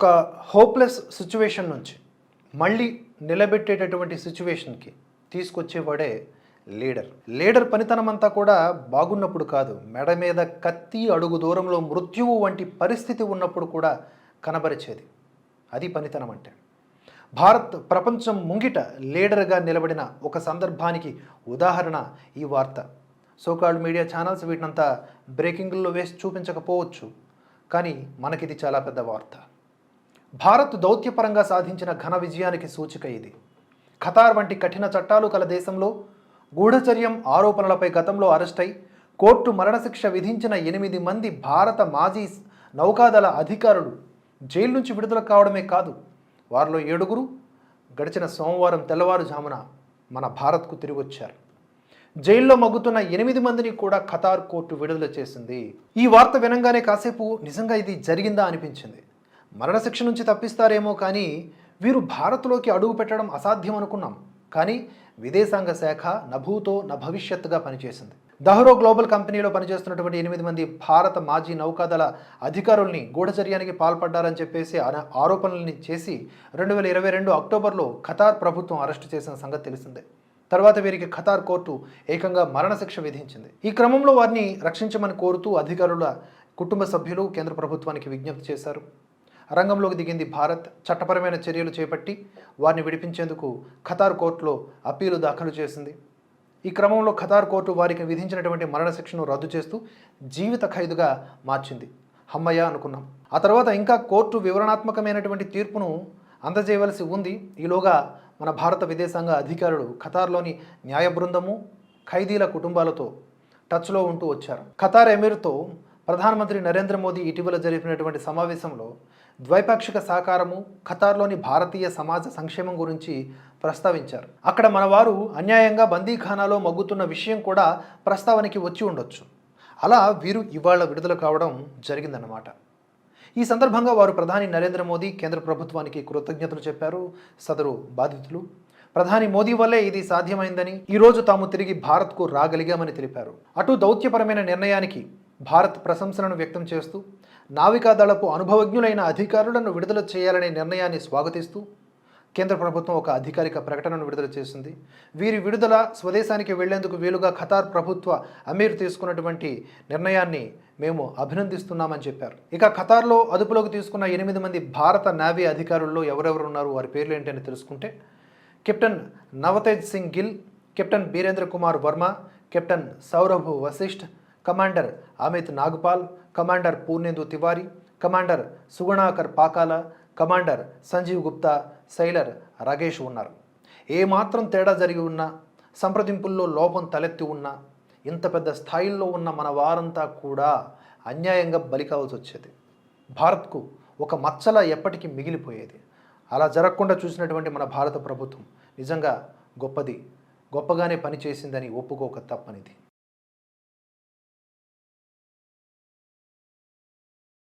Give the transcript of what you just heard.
ఒక hopeless situation నుంచి మళ్ళీ నిలబెట్టేటటువంటి సిచ్యువేషన్కి తీసుకొచ్చేవాడే లీడర్ లీడర్ పనితనం అంతా కూడా బాగున్నప్పుడు కాదు మెడ మీద కత్తి అడుగు దూరంలో మృత్యువు వంటి పరిస్థితి ఉన్నప్పుడు కూడా కనబరిచేది. అది పనితనం అంటే భారత్ ప్రపంచం ముంగిట లీడర్గా నిలబడిన ఒక సందర్భానికి ఉదాహరణ ఈ వార్త. సోకాల్డ్ మీడియా ఛానల్స్ వీటినంతా బ్రేకింగ్లో వేసి చూపించకపోవచ్చు కానీ మనకిది చాలా పెద్ద వార్త. భారత్ దౌత్యపరంగా సాధించిన ఘన విజయానికి సూచిక ఇది. ఖతార్ వంటి కఠిన చట్టాలు కల దేశంలో గూఢచర్యం ఆరోపణలపై గతంలో అరెస్ట్ అయి కోర్టు మరణశిక్ష విధించిన ఎనిమిది మంది భారత మాజీ నౌకాదళ అధికారులు జైలు నుంచి విడుదల కావడమే కాదు వారిలో ఏడుగురు గడిచిన సోమవారం తెల్లవారుజామున మన భారత్కు తిరిగి వచ్చారు జైల్లో మగ్గుతున్న ఎనిమిది మందిని కూడా ఖతార్ కోర్టు విడుదల చేసింది. ఈ వార్త వినంగానే కాసేపు నిజంగా ఇది జరిగిందా అనిపించింది. మరణశిక్ష నుంచి తప్పిస్తారేమో కానీ వీరు భారత్లోకి అడుగు పెట్టడం అసాధ్యం అనుకున్నాం. కానీ విదేశాంగ శాఖ నభూతో న భవిష్యత్తుగా పనిచేసింది. దహ్రో గ్లోబల్ కంపెనీలో పనిచేస్తున్నటువంటి ఎనిమిది మంది భారత మాజీ నౌకాదళ అధికారుల్ని గూఢచర్యానికి పాల్పడ్డారని చెప్పేసి ఆరోపణల్ని చేసి రెండు వేల ఇరవై రెండు అక్టోబర్లో ఖతార్ ప్రభుత్వం అరెస్టు చేసిన సంగతి తెలిసిందే. తర్వాత వీరికి ఖతార్ కోర్టు ఏకంగా మరణశిక్ష విధించింది. ఈ క్రమంలో వారిని రక్షించమని కోరుతూ అధికారుల కుటుంబ సభ్యులు కేంద్ర ప్రభుత్వానికి విజ్ఞప్తి చేశారు. రంగంలోకి దిగింది భారత్. చట్టపరమైన చర్యలు చేపట్టి వారిని విడిపించేందుకు ఖతార్ కోర్టులో అప్పీలు దాఖలు చేసింది. ఈ క్రమంలో ఖతార్ కోర్టు వారికి విధించినటువంటి మరణశిక్షను రద్దు చేస్తూ జీవిత ఖైదుగా మార్చింది. హమ్మయ్య అనుకున్నాం. ఆ తర్వాత ఇంకా కోర్టు వివరణాత్మకమైనటువంటి తీర్పును అందజేయవలసి ఉంది. ఈలోగా మన భారత విదేశాంగ అధికారులు ఖతార్లోని న్యాయ బృందము ఖైదీల కుటుంబాలతో టచ్లో ఉంటూ వచ్చారు. ఖతార్ ఎమీర్తో ప్రధానమంత్రి నరేంద్ర మోదీ ఇటీవల జరిపినటువంటి సమావేశంలో ద్వైపాక్షిక సహకారము ఖతార్లోని భారతీయ సమాజ సంక్షేమం గురించి ప్రస్తావించారు. అక్కడ మన వారు అన్యాయంగా బందీఖానాలో మగ్గుతున్న విషయం కూడా ప్రస్తావనకి వచ్చి ఉండొచ్చు. అలా వీరు ఇవాళ విడుదల కావడం జరిగిందన్నమాట. ఈ సందర్భంగా వారు ప్రధాని నరేంద్ర మోదీ కేంద్ర ప్రభుత్వానికి కృతజ్ఞతలు చెప్పారు. సదరు బాధితులు ప్రధాని మోదీ వల్లే ఇది సాధ్యమైందని ఈరోజు తాము తిరిగి భారత్కు రాగలిగామని తెలిపారు. అటు దౌత్యపరమైన నిర్ణయానికి భారత్ ప్రశంసలను వ్యక్తం చేస్తూ నావికాదళపు అనుభవజ్ఞులైన అధికారులను విడుదల చేయాలనే నిర్ణయాన్ని స్వాగతిస్తూ కేంద్ర ప్రభుత్వం ఒక అధికారిక ప్రకటనను విడుదల చేసింది. వీరి విడుదల స్వదేశానికి వెళ్ళేందుకు వీలుగా ఖతార్ ప్రభుత్వ అమీర్ తీసుకున్నటువంటి నిర్ణయాన్ని మేము అభినందిస్తున్నామని చెప్పారు. ఇక ఖతార్లో అదుపులోకి తీసుకున్న ఎనిమిది మంది భారత నావీ అధికారుల్లో ఎవరెవరు ఉన్నారు వారి పేర్లు ఏంటని తెలుసుకుంటే captain Navtej Singh Gill captain Birendra Kumar Varma captain Saurabh Vashisht commander Amit Nagpal commander Purnendu Tiwari commander Sugunakar Pakala commander Sanjeev Gupta sailor Ragesh ఉన్నారు. ఏమాత్రం తేడా జరిగి ఉన్నా సంప్రదింపుల్లో లోపం తలెత్తి ఉన్నా ఇంత పెద్ద స్థాయిల్లో ఉన్న మన వారంతా కూడా అన్యాయంగా బలి కావాల్సి వచ్చేది. భారత్కు ఒక మచ్చలా ఎప్పటికీ మిగిలిపోయేది. అలా జరగకుండా చూసినటువంటి మన భారత ప్రభుత్వం నిజంగా గొప్పది. గొప్పగానే పనిచేసిందని ఒప్పుకోక తప్పనిది.